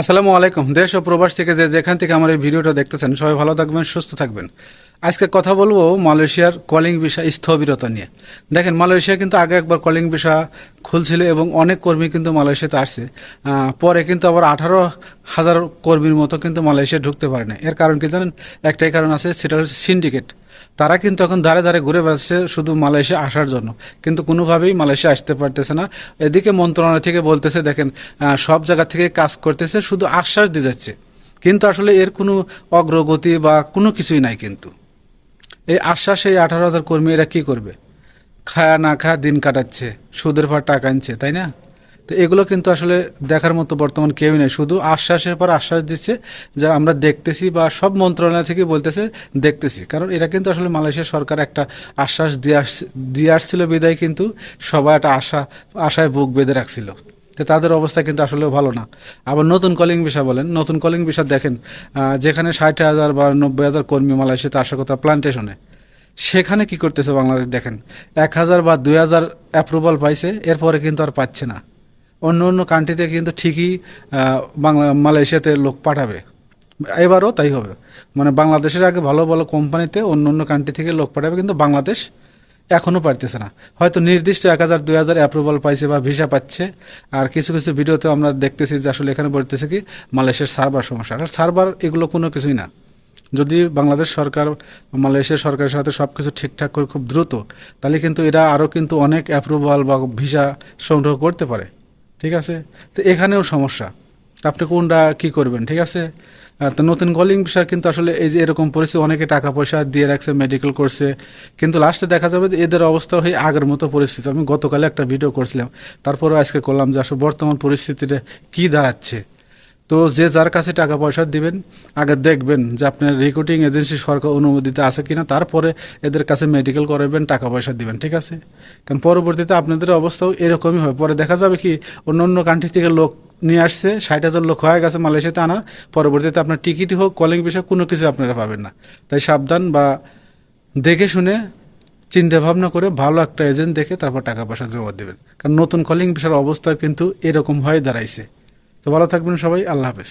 আসসালামু আলাইকুম। দেশ ও প্রবাস থেকে যে যেখান থেকে আমার এই ভিডিওটা দেখতেছেন, সবাই ভালো থাকবেন, সুস্থ থাকবেন। আজকে কথা বলব মালয়েশিয়ার কলিং ভিসা স্থবিরতা নিয়ে। দেখেন, মালয়েশিয়া কিন্তু আগে একবার কলিং ভিসা খুলছিল এবং অনেক কর্মী কিন্তু মালয়েশিয়াতে আসছে। পরে কিন্তু আবার আঠারো হাজার কর্মীর মতো কিন্তু মালয়েশিয়া ঢুকতে পারে না। এর কারণ কি জানেন? একটাই কারণ আছে, সেটা হচ্ছে সিন্ডিকেট তারা কিন্তু এখন দাঁড়ে দাঁড়ে ঘুরে বেড়াচ্ছে শুধু মালয়েশিয়া আসার জন্য। কিন্তু কোনোভাবেই মালয়েশিয়া আসতে পারতেছে না। এদিকে মন্ত্রণালয় থেকে বলতেছে, দেখেন সব জায়গা থেকে কাজ করতেছে, শুধু আশ্বাস দিয়ে যাচ্ছে। কিন্তু আসলে এর কোনো অগ্রগতি বা কোনো কিছুই নাই কিন্তু। এই আশ্বাস এই আঠারো হাজার কর্মী এরা কী করবে? খায়া না খায়া দিন কাটাচ্ছে, সুদের পর টাকা আনছে, তাই না? তো এগুলো কিন্তু আসলে দেখার মতো বর্তমান কেউই নেই। শুধু আশ্বাসের পর আশ্বাস দিচ্ছে যা আমরা দেখতেছি বা সব মন্ত্রণালয় থেকে বলতেছে দেখতেছি। কারণ এটা কিন্তু আসলে মালয়েশিয়া সরকার একটা আশ্বাস দিয়ে আস, দিয়ে আসছিল, বিদায় কিন্তু সবাই একটা আশা, আশায় বুক বেঁধে রাখছিল। তো তাদের অবস্থা কিন্তু আসলেও ভালো না। আবার নতুন কলিং ভিসা বলেন, নতুন কলিং ভিসা দেখেন যেখানে ষাট হাজার বা নব্বই হাজার কর্মী মালয়েশিয়াতে আসার কথা প্লান্টেশনে সেখানে কি করতেছে বাংলাদেশ দেখেন, এক হাজার বা দুই হাজার অ্যাপ্রুভাল পাইছে, এরপরে কিন্তু আর পাচ্ছে না। অন্য অন্য কান্ট্রিতে কিন্তু ঠিকই বাংলা, মালয়েশিয়াতে লোক পাঠাবে। এবারও তাই হবে। মানে বাংলাদেশের আগে ভালো ভালো কোম্পানিতে অন্য অন্য কান্ট্রি থেকে লোক পাঠাবে, কিন্তু বাংলাদেশ এখনও পারতেছে না। হয়তো নির্দিষ্ট এক হাজার, দুই হাজার অ্যাপ্রুভাল পাইছে বা ভিসা পাচ্ছে। আর কিছু কিছু ভিডিওতে আমরা দেখতেছি যে আসলে এখানে বলতেছে কি, মালয়েশিয়ার সার্ভার সমস্যা। আর সার্ভার এগুলো কোনো কিছুই না। যদি বাংলাদেশ সরকার, মালয়েশিয়া সরকারের সাথে সব কিছু ঠিকঠাক করে খুব দ্রুত, তাহলে কিন্তু এরা আরও কিন্তু অনেক অ্যাপ্রুভাল বা ভিসা সংগ্রহ করতে পারে। ঠিক আছে? তো এখানেও সমস্যা। আপনি কোনটা কি করবেন? ঠিক আছে? তো নতুন কলিং বিষয় কিন্তু আসলে এই যে এরকম পরিস্থিতি, অনেকে টাকা পয়সা দিয়ে রাখছে মেডিকেল করছে। কিন্তু লাস্টে দেখা যাবে যে এদের অবস্থা হয়ে আগের মতো পরিস্থিতি। আমি গতকালে একটা ভিডিও করছিলাম। তারপরে আজকে করলাম যে আসলে বর্তমান পরিস্থিতিটা কী দাঁড়াচ্ছে। তো যে যার কাছে টাকা পয়সা দিবেন, আগে দেখবেন যে আপনার রিক্রুটিং এজেন্সি সরকার অনুমোদিত আছে কিনা। তারপরে এদের কাছে মেডিকেল করাবেন, টাকা পয়সা দিবেন, ঠিক আছে? কারণ পরবর্তীতে আপনাদের অবস্থাও এরকমই হয় পরে দেখা যাবে কি অন্য অন্য কান্ট্রি থেকে লোক নিয়ে আসছে, ষাট হাজার লোক হয়ে গেছে মালয়েশিয়াতে আনা পরবর্তীতে আপনার টিকিট হোক কলিং বিষয় কোনো কিছু আপনারা পাবেন না। তাই সাবধান বা দেখে শুনে চিন্তা ভাবনা করে ভালো একটা এজেন্ট দেখে তারপর টাকা পয়সা জমা দেবেন। কারণ নতুন কলিং বিষয়ের অবস্থা কিন্তু এরকম হয়ে দাঁড়াইছে। তো ভালো থাকবেন সবাই, আল্লাহ হাফেজ।